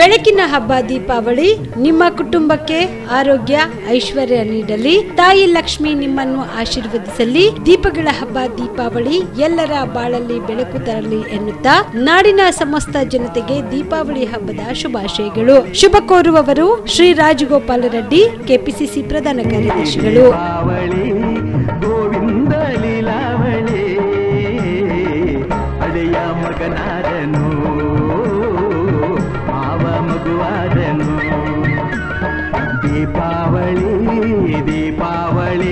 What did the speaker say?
ಬೆಳಕಿನ ಹಬ್ಬ ದೀಪಾವಳಿ, ನಿಮ್ಮ ಕುಟುಂಬಕ್ಕೆ ಆರೋಗ್ಯ, ಐಶ್ವರ್ಯ ನೀಡಲಿ. ತಾಯಿ ಲಕ್ಷ್ಮಿ ನಿಮ್ಮನ್ನು ಆಶೀರ್ವದಿಸಲಿ. ದೀಪಗಳ ಹಬ್ಬ ದೀಪಾವಳಿ ಎಲ್ಲರ ಬಾಳಲ್ಲಿ ಬೆಳಕು ತರಲಿ ಎನ್ನುತ್ತಾ, ನಾಡಿನ ಸಮಸ್ತ ಜನತೆಗೆ ದೀಪಾವಳಿ ಹಬ್ಬದ ಶುಭಾಶಯಗಳು. ಶುಭ ಕೋರುವವರು ಶ್ರೀ ರಾಜಗೋಪಾಲ ರೆಡ್ಡಿ, ಕೆಪಿಸಿಸಿ ಪ್ರಧಾನ ಕಾರ್ಯದರ್ಶಿಗಳು. ಗೋವಿಂದ ಲೀಲಾವಳಿ దీపావళి